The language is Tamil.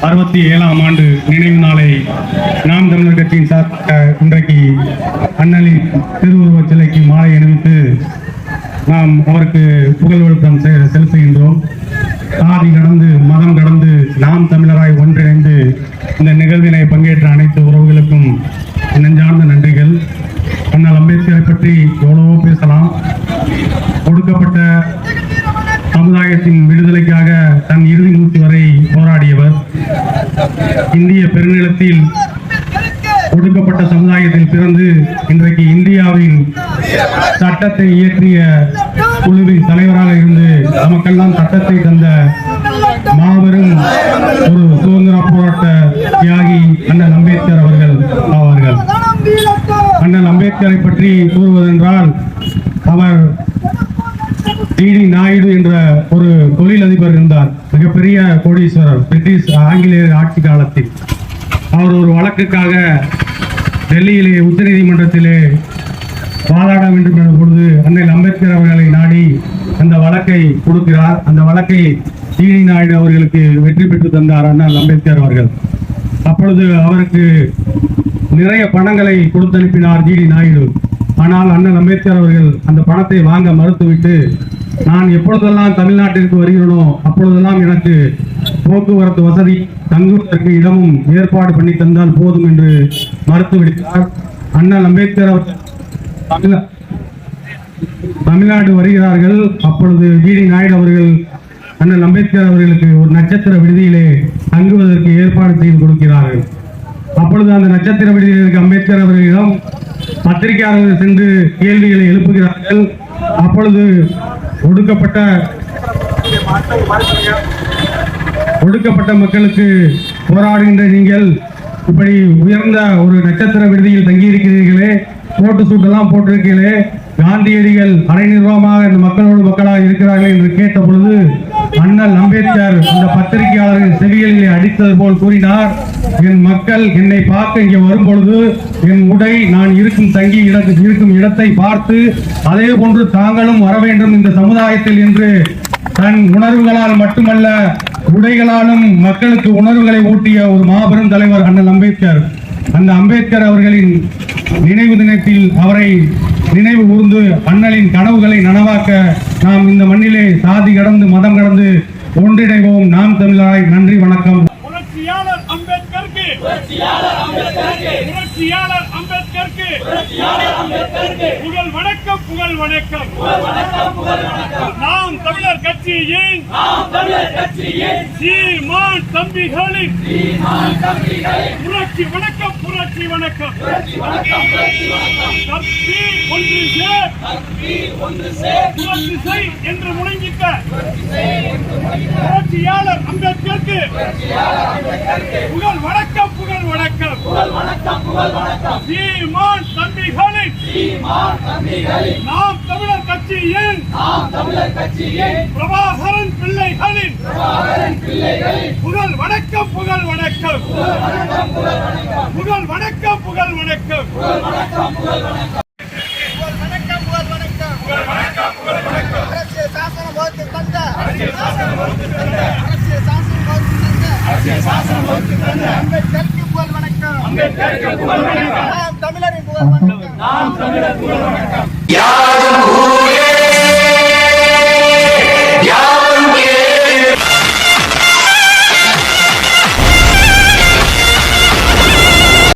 அறுபத்தி ஏழாம் ஆண்டு நினைவு நாளை நாம் தமிழர் கட்சியின் சார்பாக இன்றைக்கு அண்ணலின் திருவுருவச் சிலைக்கு மாலை அணிவித்து நாம் அவருக்கு புகழ் வழக்கம் செ- செலுத்துகின்றோம். சாதி கடந்து மதம் கடந்து நாம் தமிழராய் ஒன்றிணைந்து இந்த நிகழ்வினை பங்கேற்ற அனைத்து உறவுகளுக்கும் நெஞ்சார்ந்த நன்றி அண்ணல் அம்பேத்கரை பற்றி எவ்வளவோ பேசலாம் ஒடுக்கப்பட்ட சமுதாயத்தின் விடுதலைக்காக தன் இறுதி மூச்சு வரை போராடியவர் இந்திய பெருநிலத்தில் ஒடுக்கப்பட்ட சமுதாயத்தில் பிறந்து இன்றைக்கு இந்தியாவின் சட்டத்தை இயற்றிய குழுவின் தலைவராக இருந்து நமக்கெல்லாம் சட்டத்தை தந்த மாபெரும் ஒரு சுதந்திர போராட்ட தியாகி அண்ணன் அம்பேத்கர் அவர்கள் ஆவார்கள். அண்ணன் அம்பேத்கரை பற்றி கூறுவதென்றால் அவர் டிடி நாயுடு என்ற ஒரு தொழிலதிபர் இருந்தார். மிகப்பெரிய கோடீஸ்வரர் பிரிட்டிஷ் ஆங்கிலேயர் ஆட்சி காலத்தில். அவர் ஒரு வழக்குக்காக டெல்லியிலே உச்சநீதிமன்றத்திலே வாதாட வேண்டும் என்ற பொழுது அன்னை அம்பேத்கர் அவர்களை நாடி அந்த வழக்கை கொடுக்கிறார். அந்த வழக்கை டிடி நாயுடு அவர்களுக்கு வெற்றி பெற்று தந்தார் அண்ணல் அம்பேத்கர் அவர்கள். அப்பொழுது அவருக்கு நிறைய பணங்களை கொடுத்தனுப்பினார் டிடி நாயுடு. ஆனால் அண்ணன் அம்பேத்கர் அவர்கள் அந்த பணத்தை வாங்க மறுத்துவிட்டு நான் எப்பொழுதெல்லாம் தமிழ்நாட்டிற்கு வருகிறேனோ அப்பொழுதெல்லாம் எனக்கு போக்குவரத்து வசதி தங்குவதற்கு இடமும் ஏற்பாடு பண்ணி தந்தால் போதும் என்று மறுத்து விடுத்தார் அண்ணல் அம்பேத்கர் அவர்கள் தமிழ்நாடு வருகிறார்கள். அப்பொழுது ஜிடி நாயுடு அவர்கள் அண்ணல் அம்பேத்கர் அவர்களுக்கு ஒரு நட்சத்திர விடுதியிலே தங்குவதற்கு ஏற்பாடு செய்து கொடுக்கிறார்கள். அப்பொழுது அந்த நட்சத்திர விடுதியிற்கு அம்பேத்கர் அவர்களிடம் பத்திரிகையாளர்கள் சென்று கேள்விகளை எழுப்புகிறார்கள். அப்பொழுது ஒடுக்கப்பட்ட ஒடுக்கப்பட்ட மக்களுக்கு போராடுகின்ற நீங்கள் இப்படி உயர்ந்த ஒரு நட்சத்திர விடுதியில் தங்கியிருக்கிறீர்களே போட்டு சூட்டெல்லாம் போட்டிருக்கீங்களே காந்தியடிகள் அரை நிர்வாகமாக இந்த மக்களோடு மக்களாக இருக்கிறார்கள் என்று கேட்ட பொழுது அண்ணல் அம்பேத்கர் அந்த பத்திரிகையாளர்கள் செவிகளிலே அடித்தது போல் கூறினார். என் மக்கள் என்னை பார்க்க இங்கே வரும் பொழுது என் உடை நான் இருக்கும் தங்கி இடத்து இருக்கும் இடத்தை பார்த்து அதே போன்று தாங்களும் வர வேண்டும் இந்த சமுதாயத்தில் என்று தன் உணர்வுகளால் மட்டுமல்ல உடைகளாலும் மக்களுக்கு உணர்வுகளை ஊட்டிய ஒரு மாபெரும் தலைவர் அண்ணல் அம்பேத்கர். அந்த அம்பேத்கர் அவர்களின் நினைவு தினத்தில் அவரை நினைவு கூர்ந்து அண்ணலின் கனவுகளை நனவாக்க நாம் இந்த மண்ணிலே சாதி கடந்து மதம் கடந்து ஒன்றிணைவோம். நாம் தமிழராய் நன்றி வணக்கம். புரட்சியாளர் அம்பேத்கருக்கு. புரட்சியாளர் அம்பேத்கருக்கு. புகழ் வணக்கம் புகழ் வணக்கம். நாம் தமிழர் கட்சியின் சீமான் தம்பிகளின் புரட்சி வணக்கம். புரட்சி வணக்கம். கற்பி ஒன்று சேர் புரட்சி செய் என்று முழங்கிட்ட புரட்சியாளர் அம்பேத்கருக்கு புகழ் வணக்கம் புகழ் வணக்கம். சீமான் தம்பிகளின் நாம் தமிழர் கட்சியின் பிரபாகரன் பிள்ளைகளின் புகழ் வணக்கம் புகழ் வணக்கம். புகழ் வணக்கம் புகழ் வணக்கம். அரசியல் சாசனம் வகுத்து தந்த. அரசியல் சாசனம் வகுத்து தந்த. அரசியல் சாசனம் வகுத்து தந்த. அம்பேத்கருக்கு நாம் தமிழரின் புகழ் வணக்கம். யாரும் ஊரே